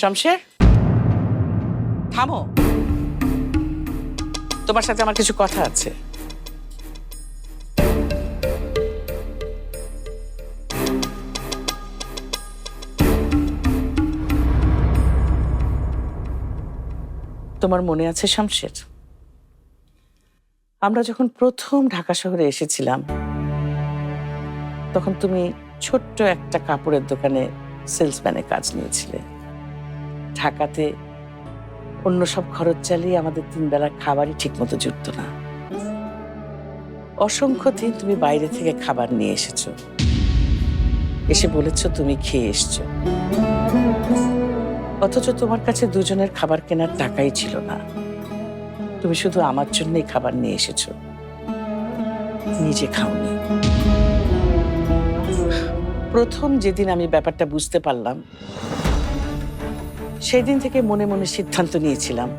শমশের? থামো। তোমার সাথে আমার কিছু কথা আছে। তোমার মনে আছে শমশের? আমরা যখন প্রথম ঢাকা শহরে এসেছিলাম, তখন তুমি ছোট্ট একটা কাপড়ের দোকানে সেলসম্যানের কাজ নিয়েছিলে। ঢাকাতে অন্য সব খরচ চালিয়ে আমাদের তিন বেলার খাবারই ঠিক মতো জুটতো না। অসংখ্য দিন তুমি বাইরে থেকে খাবার নিয়ে এসেছ। এসে বলেছ তুমি খেয়ে এসছো। অথচ তোমার কাছে দুজনের খাবার কেনার টাকাই ছিল না। তুমি শুধু আমার জন্যই খাবার নিয়ে এসেছ। নিজে খাওনি। প্রথম যেদিন আমি ব্যাপারটা বুঝতে পারলাম সেদিন থেকে মনে মনে সিদ্ধান্ত নিয়েছিলাম,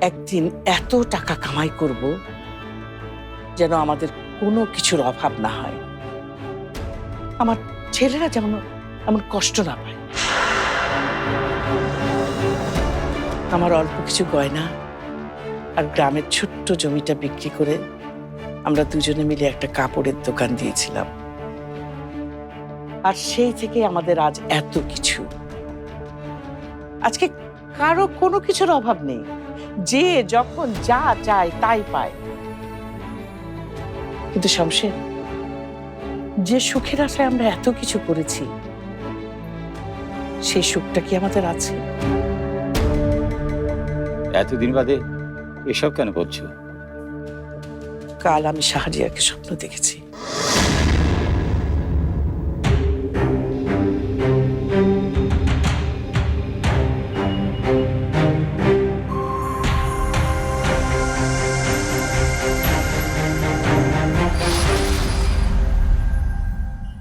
একদিন এত টাকা কামাই করব যেন আমাদের কোনো কিছুর অভাব না হয়। আমার ছেলেরা যেমন এমন কষ্ট না পায়। আমার অল্প কিছু গয়না আর গ্রামের ছোট্ট জমিটা বিক্রি করে আমরা দুজনে মিলে একটা কাপড়ের দোকান দিয়েছিলাম। আর সেই থেকে আমাদের আজ এত কিছু। আজকে কারও কোনো কিছুর অভাব নেই। যে যখন যা চায় তাই পায়। কিন্তু শমশের যে সুখের আশায় আমরা এত কিছু করেছি সেই সুখটা কি আমাদের আছে? এতদিন বাদে এসব কেন করছ? কাল আমি শাহরিয়ারকে স্বপ্ন দেখেছি।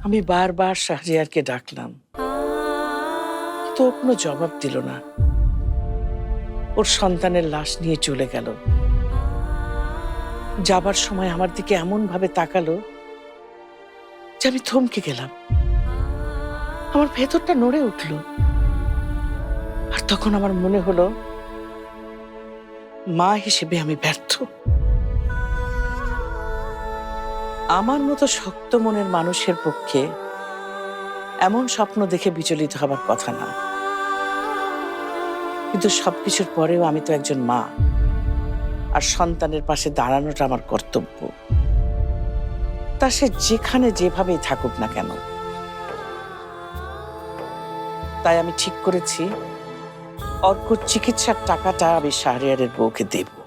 আমি বারবার শাহরিয়ারকে ডাকলাম। তো কোনো জবাব দিল না। ওর সন্তানের লাশ নিয়ে চলে গেল। যাবার সময় আমার দিকে এমন ভাবে তাকালো যে আমি থমকে গেলাম। আমার ভেতরটা নড়ে উঠল। আর তখন আমার মনে হলো, মা হিসেবে আমি ব্যর্থ। আমার মতো শক্ত মনের মানুষের পক্ষে এমন স্বপ্ন দেখে বিচলিত হবার কথা না। কিন্তু সবকিছুর পরেও আমি তো একজন মা। আর সন্তানের পাশে দাঁড়ানোটা আমার কর্তব্য। তা সে যেখানে যেভাবেই থাকুক না কেন। তাই আমি ঠিক করেছি, অর্ক চিকিৎসার টাকাটা আমি শাহরিয়ারের বউকে দেব।